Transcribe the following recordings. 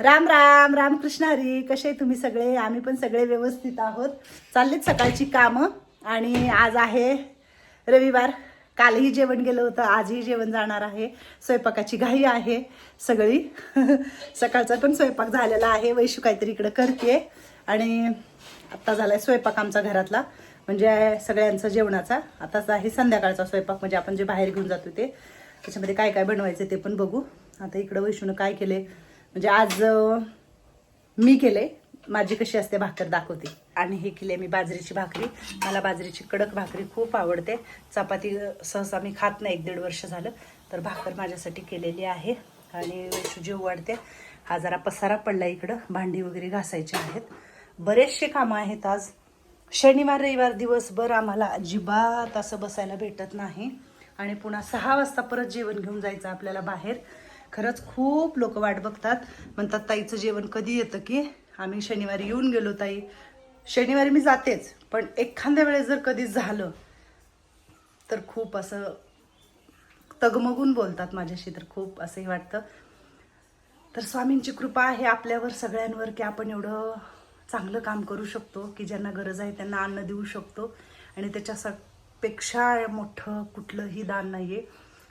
राम राम राम कृष्ण हरी. कसे तुम्ही सगळे? आम्ही पण सगळे व्यवस्थित आहोत. चाललीत सकाळची कामं आणि आज आहे रविवार. कालही जेवण गेलं होतं आजही जेवण जाणार आहे. स्वयंपाकाची घाई आहे सगळी. सकाळचा पण स्वयंपाक झालेला आहे. वैशू काहीतरी इकडं करते आणि आत्ता झाला आहे स्वयंपाक आमचा घरातला. म्हणजे सगळ्यांचा जेवणाचा. आताच आहे संध्याकाळचा स्वयंपाक. म्हणजे आपण जे बाहेर घेऊन जातो ते. त्याच्यामध्ये काय काय बनवायचं ते पण बघू. आता इकडं वैशूनं काय केले म्हणजे आज मी केले. माझी कशी असते भाकर दाखवते. आणि हे केले मी बाजरीची भाकरी. मला बाजरीची कडक भाकरी खूप आवडते. चपाती सहसा मी खात नाही. एक दीड वर्ष झालं. तर भाकर माझ्यासाठी केलेली आहे. आणि वैशू जेव वाढते. हा जरा पसारा पडला इकडं. भांडी वगैरे घासायची आहेत. बरेचसे कामं आहेत आज. शनिवार रविवार दिवसभर आम्हाला अजिबात असं बसायला भेटत नाही. आणि पुन्हा सहा वाजता परत जेवण घेऊन जायचं आपल्याला बाहेर. खरंच खूप लोक वाट बघतात. म्हणतात ताईचं जेवण कधी येतं की? आम्ही शनिवारी येऊन गेलो ताई. शनिवारी मी जातेच पण एखाद्या वेळेस जर कधी झालं तर खूप असं तगमगून बोलतात माझ्याशी तर खूप असंही वाटतं. तर स्वामींची कृपा आहे आपल्यावर सगळ्यांवर की आपण एवढं चांगलं काम करू शकतो की ज्यांना गरज आहे त्यांना अन्न देऊ शकतो. आणि त्याच्यापेक्षा मोठं कुठलंही दान नाही आहे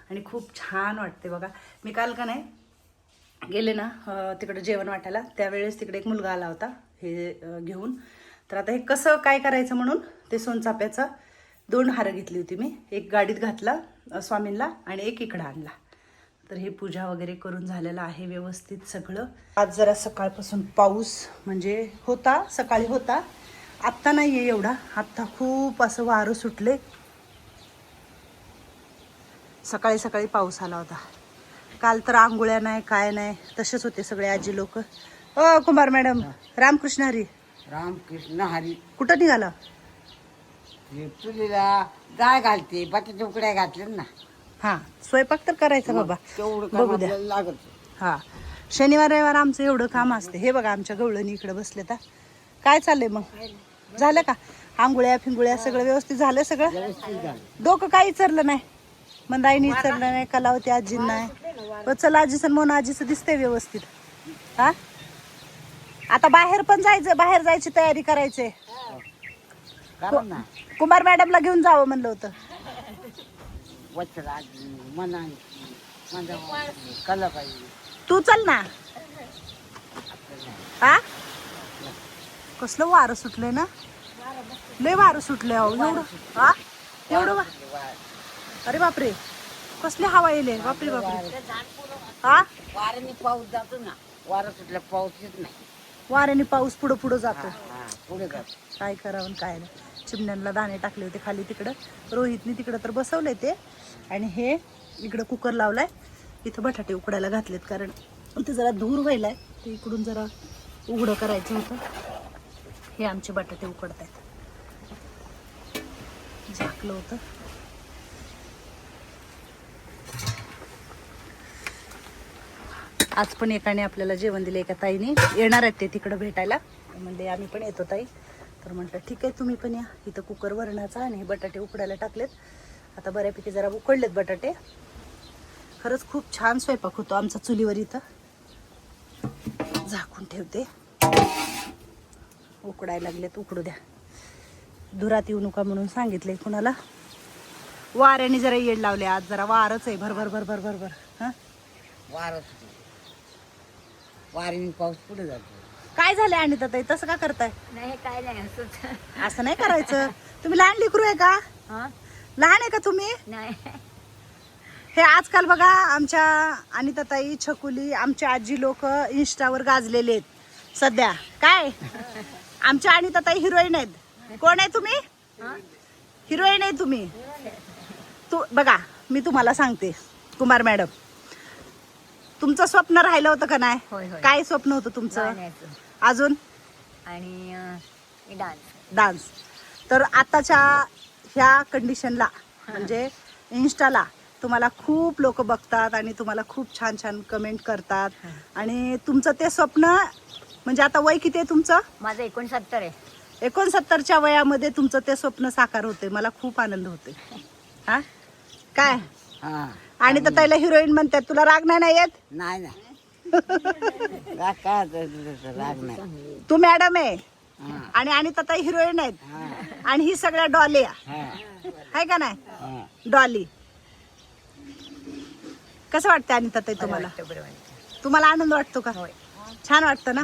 आणि खूप छान वाटते बघा. मी काल का नाही गेले ना तिकडं जेवण वाटायला. त्यावेळेस तिकडे एक मुलगा आला होता हे घेऊन. तर आता हे कसं काय करायचं म्हणून ते सोनचाप्याचं दोन हारं घेतली होती मी. एक गाडीत घातला स्वामींना आणि एक इकडं आणला. तर हे पूजा वगैरे करून झालेलं आहे व्यवस्थित सगळं. आज जरा सकाळपासून पाऊस म्हणजे होता सकाळी होता. आत्ता नाही आहे एवढा. आत्ता खूप असं वारं सुटले सकाळी सकाळी पाऊस आला होता. काल तर आंघोळ्या नाही काय नाही तसेच होते सगळे आजी लोक. अ कुमार मॅडम रामकृष्ण हरी. रामकृष्ण हरी. कुठं निघाला? चुलीला डाळ घालते बटाटे उकड्या घातले ना. हा स्वयंपाक तर करायचा बाबा. तेवढं बघू द्या. लागत. हा. शनिवार रविवार आमचं एवढं काम असते. हे बघा आमच्या गवळणी इकडे बसले तर काय चाललंय मग? झालं का? आंघोळ्या फिंगुळ्या सगळं व्यवस्थित झालं सगळं? डोकं काही विचारलं नाही. मंदाईनी विचारलं नाही कलावती आजीं नाही. हो चला आजीचं मोन आजीचं दिसतंय व्यवस्थित. हा? आता बाहेर पण जायचं बाहेर जायची तयारी करायची. कुमार मॅडमला घेऊन जावं म्हणलं होतं. तू चल ना. हा? कसलं वारं सुटलंय ना? लय वारं सुटलंय एवढं. हा? एवढं अरे बापरे. कसली हवा येले बापरे बापरे. हा? वाऱ्याने पाऊस जातो ना वारा पाऊस येत नाही. वाऱ्याने पाऊस पुढं पुढं जातो. हा, पुढे जातो. काय करावं काय नाही. चिमण्यांना दाणे टाकले होते खाली तिकडं. रोहितनी तिकडं तर बसवलंय ते. आणि हे इकडं कुकर लावलाय. इथं बटाटे उकडायला घातलेत कारण ते जरा धूर व्हायलाय. ते इकडून जरा उघडं करायचं होतं. हे आमचे बटाटे उकडत आहेत झाकलं होतं. आज पण एकाने आपल्याला जेवण दिलं एका ताईने? येणार आहेत ते तिकडं भेटायला. म्हणजे आम्ही पण येतो ताई. तर म्हटलं ठीक आहे तुम्ही पण या. इथं कुकर वरणाचा आणि हे बटाटे उकडायला टाकलेत. आता बऱ्यापैकी जरा उकडलेत बटाटे. खरंच खूप छान स्वयंपाक होतो आमचा चुलीवर इथं. झाकून ठेवते. उकडायला लागलेत उकडू द्या. धुरात येऊ नका म्हणून सांगितले कुणाला. वाऱ्याने जरा येड लावले आज जरा वारच आहे. भर भर भर भर भर भर हां? वारच वाऱ्याने पाऊस पुढे जातो. काय झालं आणि ताई? तसं का करताय? नाही काय नाही असंच. असं नाही करायचं. तुम्ही लहान लेकरू आहे का? हा? लहान आहे का तुम्ही? नाही. हे आजकाल बघा आमच्या अनिताताई छकुली आमच्या आजी लोक इंस्टावर गाजलेले आहेत. सध्या. काय? आमच्या अनिताताई हिरोईन आहेत. कोण आहे तुम्ही? हा? हिरोईन आहे तुम्ही. तू बघा मी तुम्हाला सांगते कुमार मॅडम. तुमचं स्वप्न राहिलं होतं का होय, नाही? होय. काय स्वप्न होतं तुमचं? गाण्याचं. अजून. आणि डान्स डान्स. तर आताच्या ह्या कंडिशनला म्हणजे इन्स्टाला तुम्हाला खूप लोक बघतात आणि तुम्हाला खूप छान छान कमेंट करतात. आणि तुमचं ते स्वप्न म्हणजे आता वय किती आहे तुमचं? माझं एकोणसत्तर आहे. एकोणसत्तरच्या वयामध्ये तुमचं ते स्वप्न साकार होते मला खूप आनंद होते हा? काय? हा. आणि तर त्याला हिरोईन म्हणतात तुला राग नाही ना येत? नाही नाही. राग काय आता तुझं राग नाही. तू मॅडम आहे. हा, आणि आणि आता हिरोईन आहेत. हा, आणि ही सगळ्या डॉली हा, आहे का नाही? हा. डॉली. कसं वाटतं आणि ताई तुम्हाला. तुम्हाला आनंद वाटतो का? होय. छान वाटतं ना?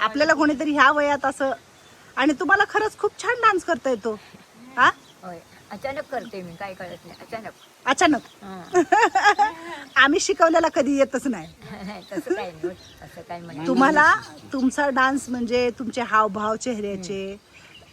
आपल्याला कोणीतरी ह्या वयात असं आणि तुम्हाला खरंच खूप छान डान्स करता येतो हा? होय. अचानक करते मी काय कळत नाही अचानक. अचानक? हं. आम्ही शिकवलेला कधी येतच नाही. तसं काय नाही असं काय म्हणा तुम्हाला तुमचा डान्स म्हणजे तुमचे हावभाव चेहऱ्याचे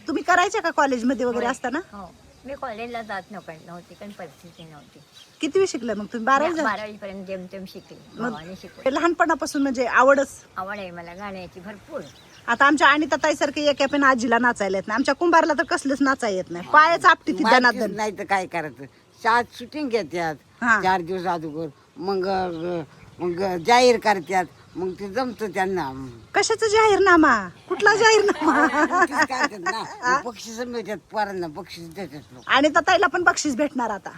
तुम्ही करायचे का कॉलेजमध्ये वगैरे असताना? हो. मी कॉलेजला जात नव्हती नव्हती कारण परिस्थिती नव्हती. कितवी शिकलं मग तुम्ही? बारावी झाली? बारावी पर्यंत जेमतेम शिकले भावाने शिकवले. लहानपणापासून म्हणजे आवडच? आवड आहे मला गाण्याची भरपूर. आता आमच्या आणि ताईसारखे एक पण आजीला नाचायला येत नाही. आमच्या कुंभारला तर कसलेच नाचाय येत नाही. पायच आपटी ती माहितीच दनादन नाही तर काय करायचं? शाळेत शूटिंग घेतात हा. चार दिवस अगोदर. मग अं, मग जाहीर करतात मग ते जमतं त्यांना. कशाचा जाहीरनामा? कुठला जाहीरनामा? तेच करतात ना. मग बक्षीस मिळतात पोरांना. बक्षीस देतात लोक. आणि ताईला पण बक्षीस भेटणार आता.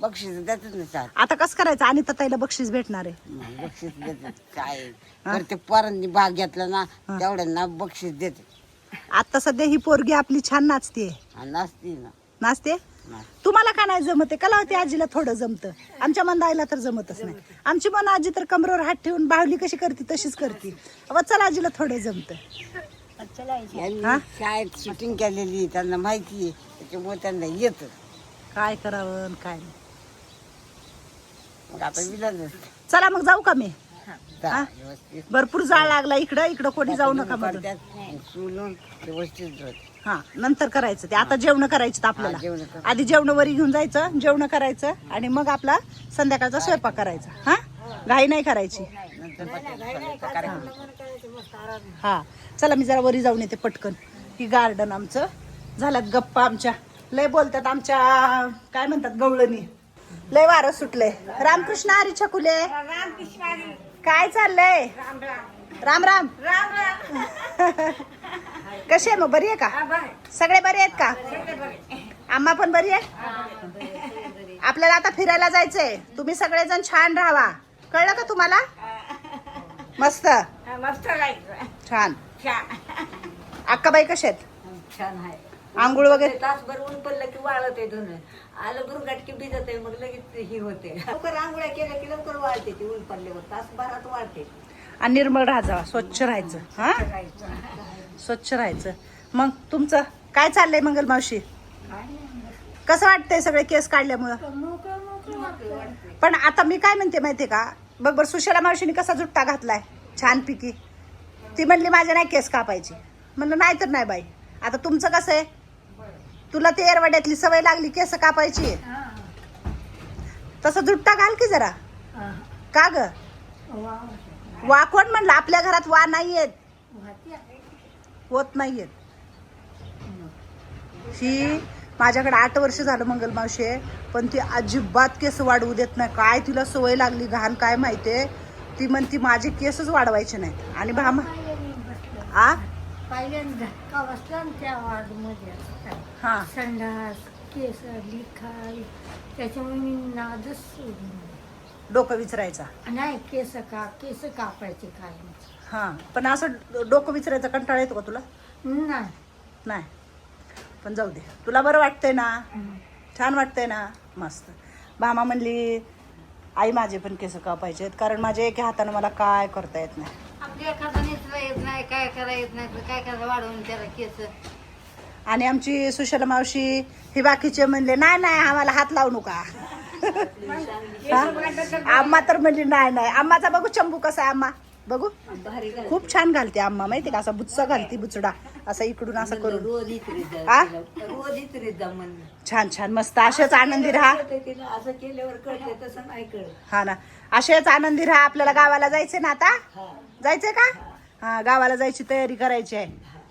बक्षीस देतात ना चार आता कसं करायचं? आणि ताईला बक्षीस भेटणार आहे. मग बक्षीस देतात. काय? बरं ते पोरांनी भाग घेतला ना तेवढ्यांना बक्षीस देतात. आता सध्या ही पोरगी आपली छान नाचते आणि नसती ना. नाचते? नाच. तुम्हाला का नाही जमते? कलावती आजीला थोडं जमतं. आमच्या मंदाईला तर जमतच नाही. आमची मन आजी तर कमरेवर हात ठेवून बाहुली कशी करते तशीच करते. चला आजीला थोडं जमतं. यांनी? शाळेत शूटिंग केलेली त्यांना माहिती आहे. त्याच्यामुळे त्यांना येतं. काय करावं आणि काय नाही. मग आता विलाजच चला मग जाऊ का मी? हा? व्यवस्थित. भरपूर जाळ लागला. इकडं इकडं कोणी जाऊ नका मधून करतात, मग सोलून व्यवस्थित धुतात. हा नंतर करायचं ते. आता जेवण करायचं हा, जेवणं आपल्याला करायचं. आधी जेवण वरी घेऊन जायचं जेवण करायचं आणि मग आपला संध्याकाळचा स्वयंपाक करायचा. हा? घाई नाही करायची. नंतर पटकन कार्यक्रम हा. चला मी जरा वरी जाऊन येते पटकन. ही गार्डन आमचं. झाल्यात गप्पा आमच्या. लय बोलतात आमच्या. काय म्हणतात गवळणी? लय वारं सुटलंय. रामकृष्ण हरी छकुले. काय चाललंय? राम राम. कशी आहे मग? बरी आहे का? सगळे बरे आहेत का? आम्हा पण बरी आहे? आपल्याला आता फिरायला जायचंय. तुम्ही सगळेजण छान राहा कळलं का तुम्हाला? मस्त. मस्त छान. अक्काबाई कशा आहेत? छान आहे. आंघोळ वगैरे तासभर ऊन पडलं की वाळत आहे धुणं. आलं गटकी भिजत आहे मग लगेच ही होते. लवकर आंघोळ्या केल्या की लवकर वाळते ती ऊन पडल्यावर. तासभरात वाळते. आणि निर्मळ राहा जावा स्वच्छ राहायचं. हा? स्वच्छ राहायचं. मग तुमचं काय चाललंय मंगल मावशी? कसं वाटतंय सगळे केस काढल्यामुळं? पण आता मी काय म्हणते माहितीये का? बघ बरं सुशला मावशीने कसा जुट्टा घातलाय छान पिकी ती म्हणली माझ्या नाही केस कापायची. म्हणलं नाही तर नाही बाई. आता तुमचं कसं आहे? तुला ते एरवाड्यातली सवय लागली केस कापायची. तसं जुट्टा घाल की जरा. का ग? वा कोण म्हणलं? आपल्या घरात वा नाही येत होत नाही येत ही माझ्याकडे आठ वर्ष झालं मंगल मावशे पण ती अजिबात केस वाढवू देत नाही. काय तिला सवय लागली घाण काय माहितीये ती म्हणती माझे केसच वाढवायचे नाहीत. आणि भामा आ? हा. संडास केस लिखाई त्याच्यामुळे मी नादच सोडून दिला. डोकं विचारायचा. नाही केस का केस कापायचे काय हा पण असं डोकं विचारायचा कंटाळा येतो का तुला? नाही. नाही. पण जाऊ दे. तुला बरं वाटतंय ना? छान वाटतंय ना? मस्त. भामा म्हणली आई माझे पण केस कापायचे आहेत. कारण माझ्या एका हातानं मला काय करता येत नाही? आपल्या एखादा नेसला येत नाही काय करा येत नाही तर काय करा वाढवून त्याला केस? आणि आमची सुशला मावशी ही बाकीचे म्हणले नाही नाही आम्हाला हात लावू नका? आम्हा तर म्हणली नाही नाही आम्हाचा बघू चंबू कसा आहे आम्हा. बघू. खूप छान घालते आम्हा माहिती का? असा बुच्चा घालते बुचडा. असा इकडून असं करून. हा? छान छान मस्त. असेच आनंदी राहा. तिला असं केल्यावर कळते तसं नाही कळत. हा ना. असेच आनंदी राहा. आपल्याला गावाला जायचंय ना आता? जायचंय का? हा गावाला जायची तयारी करायची आहे.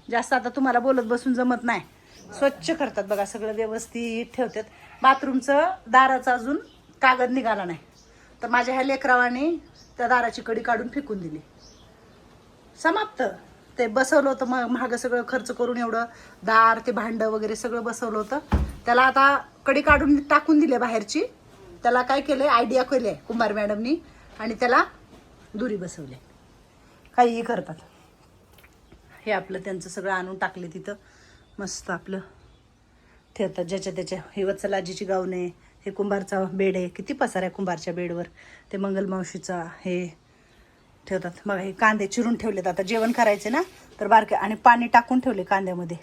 जास्त आता तुम्हाला बोलत बसून जमत नाही. स्वच्छ करतात बघा सगळं व्यवस्थित ठेवतात. बाथरूमचं दाराचं अजून कागद निघाला नाही. तर माझ्या ह्या लेकरावाने त्या दाराची कडी काढून फेकून दिली. समाप्त. ते बसवलं होतं मग महाग सगळं खर्च करून एवढं दार ते भांडं वगैरे सगळं बसवलं होतं. त्याला आता कडी काढून टाकून दिली बाहेरची. त्याला काय केलं आयडिया केली कुंभार मॅडमनी. आणि त्याला दुरी बसवले. काहीही करतात. हे आपलं त्यांचं सगळं आणून टाकले तिथं. मस्त आपलं. ठेवतात ज्याच्या त्याच्या हे वत्सलाजीची गाऊन आहे हे कुंभारचा बेड आहे किती पसार आहे कुंभारच्या बेडवर. ते मंगलमावशीचा हे ठेवतात. मग हे कांदे चिरून ठेवलेत. आता जेवण करायचे ना तर बारके आणि पाणी टाकून ठेवले कांद्यामध्ये.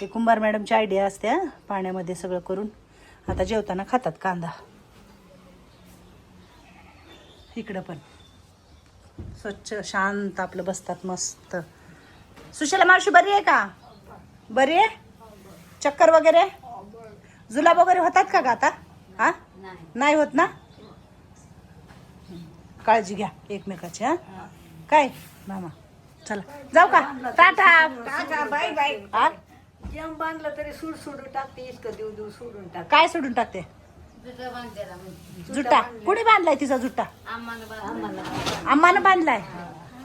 हे कुंभार मॅडमची आयडिया असते हा, पाण्यामध्ये सगळं करून. आता जेवताना खातात कांदा. इकडं पण. स्वच्छ शांत आपलं बसतात मस्त. सुशला मावशी बरी आहे का? बरी आहे? चक्कर वगैरे? जुलाब वगैरे होतात का आता? हा? नाही होत ना? काळजी घ्या एकमेकाची हा? काय? मामा चला. जाऊ का? टाटा. Tata bye bye. हा? जेम बांधलं तरी सूड सोडून टाकते इतकं देऊ देऊ सोडून टाक काय सोडून टाकते? जुटं म्हणजे. जुट्टा कुणी बांधलाय तिचा जुट्टा आम्हाला बांधलाय.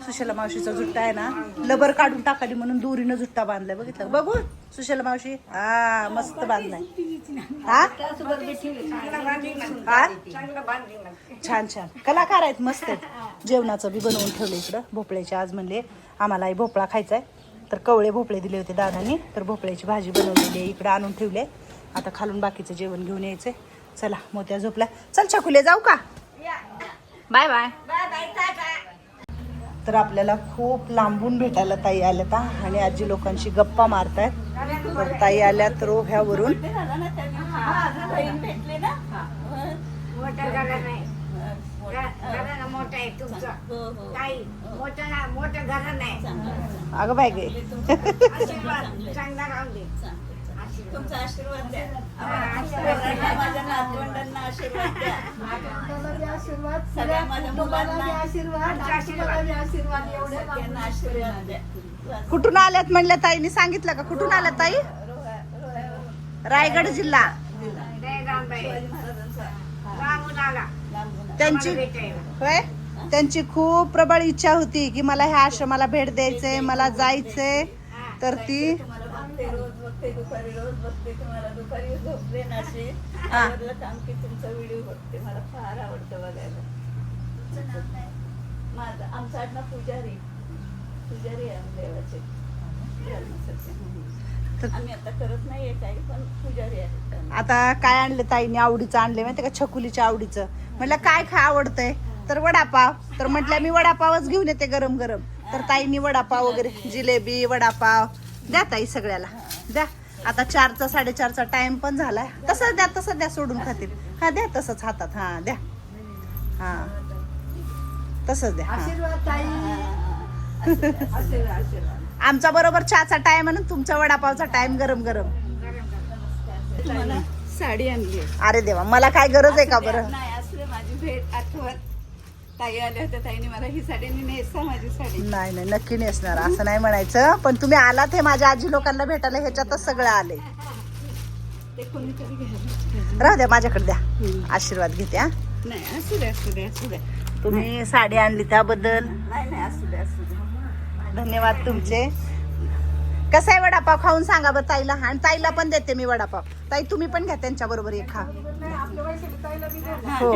सुशला मावशीचा जुट्टा आहे ना लबर काढून टाकाली म्हणून दोरीनं जुट्टा बांधलाय बघितलं? बघू सुशला मावशी. हा मस्त बांधलाय. हा? हा? छान छान. कलाकार आहेत मस्त आहेत. जेवणाचं बी बनवून ठेवलं इकडं भोपळ्याचे आज म्हणले आम्हाला आई भोपळा खायचा आहे तर कवळे भोपळे दिले होते दादानी तर भोपळ्याची भाजी बनवलेली आहे इकडं आणून ठेवले. आता खालून बाकीचं जेवण घेऊन यायचंय. चला मोत्या झोपला चल छकुले जाऊ का? Bye bye. तर आपल्याला खूप लांबून भेटायला ताई आल्या ता आणि आजी लोकांशी गप्पा मारतायत. तर ताई आल्या तर ओघ्यावरून मोठं घरा नाही घरानं मोठं आहे तुमचं काही मोठं ना मोठं घर नाही अगं बाय गे तुमचा आशीर्वाद द्या. माझ्या नातवंडांना आशीर्वाद द्या. सगळ्या माझ्या मुलांना आशीर्वाद आशीर्वाद एवढे त्यांना आशीर्वाद द्या. कुठून आल्यात म्हणल्या ताईने सांगितलं का? कुठून आल्यात ताई? रायगड जिल्हा. त्यांची होय? त्यांची खूप प्रबळ इच्छा होती की मला ह्या आश्रमाला भेट द्यायचंय मला जायचंय. तर ती बघते दुपारी रोज बघते तुम्हाला दुपारी झोपते ना अशी हा. आवडलं काम की तुमचा व्हिडिओ बघते मला फार आवडतं बघायला. माझं आमचं आडनाव पुजारी. पुजारी आहे आम्ही देवाचे. तर- आम्ही आता करत नाहीये काही पण पुजारी. आता काय आणले ताईने आवडीचं आणले माहिती का? छकुलीच्या आवडीचं. म्हटलं काय खा आवडतंय? तर वडापाव. तर म्हटलं मी वडापावच घेऊन येते गरम गरम तर ताईनी वडापाव वगैरे जिलेबी वडापाव. द्या ताई सगळ्याला. द्या. आता चारचा साडेचारचा टाइम पण झालाय. तसंच द्या तसं द्या सोडून खातील. हा द्या तसंच हातात. हा द्या. हा. तसंच द्या. आमचा बरोबर चहाचा टाइम आणि तुमचा वडापावचा टाइम गरम गरम. साडी आणली. अरे देवा मला काय गरज आहे का बरं? माझी भेट आठवत ताई आल्या होत्या ताईने मला ही साडी मी नेसा माझी साडी. नाही नाही नक्की नेसणार असं नाही म्हणायचं. पण तुम्ही आलात हे माझ्या आजी लोकांना भेटायला ह्याच्यातच सगळं आले. ते कोणीतरी घ्यायला. राहू द्या माझ्याकडे द्या. आशीर्वाद घेते हा. नाही असू द्या असू द्या असू द्या. तुम्ही साडी आणली त्याबद्दल. नाही नाही असू द्या असू द्या. धन्यवाद तुमचे. कसा आहे वडापाव? खाऊन सांगा बरं ताईला. आणि ताईला पण देते मी वडापाव. ताई तुम्ही पण घ्या त्यांच्या बरोबर एक खा. हा, हो,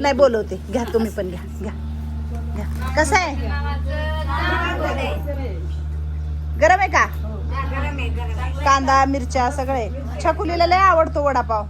नाही बोलवते. घ्या तुम्ही पण घ्या घ्या. घ्या. कसं आहे? गरम आहे का? कांदा मिरच्या सगळे. छकुलीला लय आवडतो वडापाव.